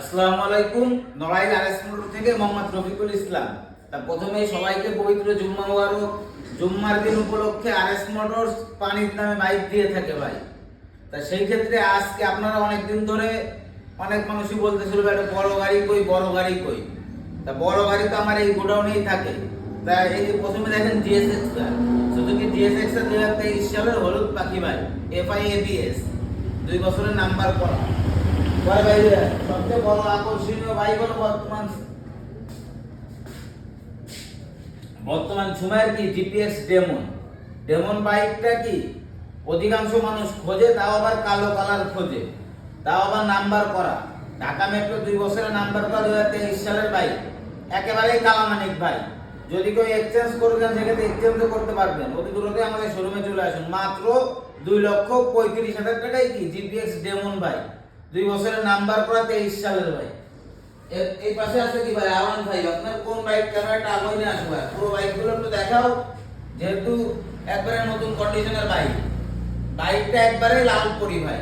আসসালামু আলাইকুম। Narail RS motor থেকে মোহাম্মদ রফিকুল ইসলাম। তা প্রথমে সবাইকে পবিত্র জুম্মা মুবারক। জুম্মার দিন উপলক্ষে আরএস মোটরস পানির দামে বাইক দিয়ে থাকে ভাই। তা সেই ক্ষেত্রে আজকে আপনারা অনেক দিন ধরে অনেক মানুষই বলতেছিল একটা বড় গাড়ি কই, বড় গাড়ি কই? তা বড় গাড়ি তো আমার এই গোডাউনেই থাকে। তা এই যে প্রথমে দেখেন জিএসএক্স সুজুকি জিএসএক্স এর দুই হাজার তেইশ সালের হলুদ পাখি ভাই? এফআই এবিএস দুই বছরের নাম্বার করা। ভাই ভাই সবচেয়ে বড় আকর্ষণীয় বাইক হলো বর্তমান বর্তমান সময়ের কি? জিপিএস ডেমন ডেমন বাইকটা কি? অধিকাংশ মানুষ খোঁজে, তাও আবার কালো কালার খোঁজে। তাও আবার নাম্বার করা। ঢাকা মেট্রো দুই বছরের নাম্বার করা দু তেইশ সালের বাইক। একেবারেই কালামানিক ভাই যদি কেউ এক্সচেঞ্জ করবেন সেক্ষেত্রে এক্সচেঞ্জও করতে পারবেন। অতি দূরতে আমাদের শোরুমে চলে আসুন। মাত্র দুই লক্ষ পঁয়ত্রিশ হাজার টাকায় কি? জিপিএক্স ডেমন ভাই দুই বছরের নাম্বার করা তেইশ সালের ভাই এই পাশে আছে কি ভাই? আওয়ান ভাই আপনার কোন বাইক ক্যামেরাটা আগে নিয়ে আসব? ভাই পুরো বাইকগুলো একটু দেখাও। যেহেতু একবারে নতুন কন্ডিশনের বাইক। বাইকটা একবারে লাল পরি ভাই।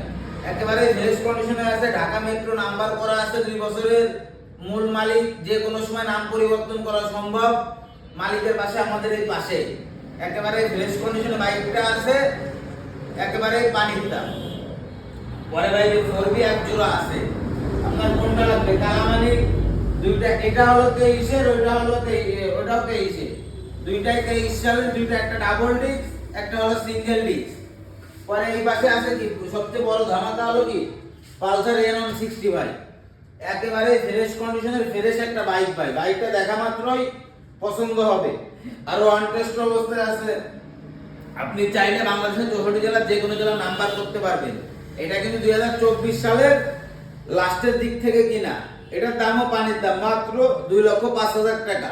একেবারে ফ্রেশ কন্ডিশনে আছে। ঢাকা মেট্রো নাম্বার করা আছে দুই বছরের। মূল মালিক যে কোনো সময় নাম পরিবর্তন করা সম্ভব। মালিকের পাশে আমাদের এই পাশে। একেবারে ফ্রেশ কন্ডিশনে বাইকটা আছে। একেবারে পানির দাম। আপনার লাগবে? দুইটা, এটা ওইটা ওটাও দুইটা একটা ডাবল একটা সিঙ্গেল পরে এই পাশে কি? সবচেয়ে বড় ধামাকা হলো কি? পালসার এন ওয়ান সিক্সটি ভাই একেবারে ফ্রেশ কন্ডিশনের ফ্রেশ একটা বাইক ভাই। বাইকটা দেখা মাত্রই পছন্দ হবে। আর ওয়ান অবস্থায় আছে। আপনি চাইলে বাংলাদেশের চৌষট্টি জেলার যে কোনো জেলার নাম্বার করতে পারবেন। এটা কিন্তু দুই হাজার চব্বিশ সালের লাস্টের দিক থেকে কিনা। এটার দামও পানির দাম, মাত্র দুই লক্ষ পাঁচ হাজার টাকা।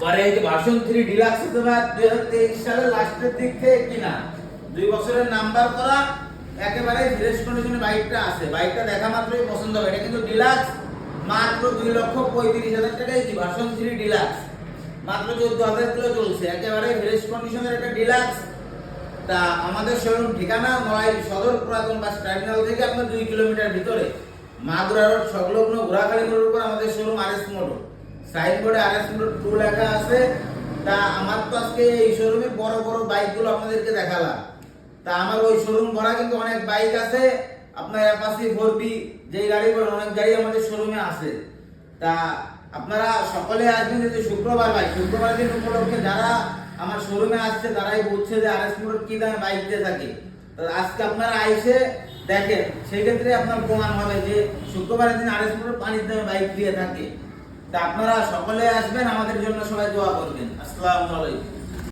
পরে এই যে ভার্সন থ্রি ডিলাক্স হতে দুই হাজার তেইশ সালের লাস্টের দিক থেকে কিনা। দুই বছরের নাম্বার করা একেবারে ফ্রেশ কন্ডিশনে বাইকটা আছে। বাইকটা দেখা মাত্রই পছন্দ হবে। এটা কিন্তু ডিলাক্স, মাত্র দুই লক্ষ পঁয়ত্রিশ হাজার টাকায় কি ভার্সন থ্রি ডিলাক্স। মাত্র চোদ্দ হাজার কিলো চলছে। একেবারে ফ্রেশ কন্ডিশনের একটা ডিলাক্স। তা আমাদের শোরুম ঠিকানা নড়াইল সদর পুরাতন বাস টার্মিনাল থেকে আপনার দুই কিলোমিটার ভিতরে। মাগুরা রোড সংলগ্ন ঘোড়াখালী মোড়ের উপর আমাদের শোরুম আর এস মোটর সাইনবোর্ডে আর এস মোড় টু লেখা আছে। তা আমার তো আজকে এই শোরুমে বড় বড় বাইকগুলো আপনাদেরকে দেখালাম। তা আমার ওই শোরুম ভরা কিন্তু অনেক বাইক আছে। আপনার অ্যাপাসি ফোর বি যেই গাড়ি বলেন, অনেক গাড়ি আমাদের শোরুমে আছে। তা আপনারা সকলে আসবেন যে শুক্রবার ভাই। শুক্রবার দিন উপলক্ষে যারা আমার শোরুমে আসছে, তারাই বলছে যে আর এস মোটর কি দামে বাইক দিয়ে থাকে। আজকে আপনারা আইসে দেখেন সেই ক্ষেত্রে আপনার প্রমাণ হবে যে শুক্রবারের দিন আর এস মোটর পানির দামে বাইক দিয়ে থাকে। তা আপনারা সকলে আসবেন, আমাদের জন্য সবাই দোয়া করবেন। আসসালামু আলাইকুম।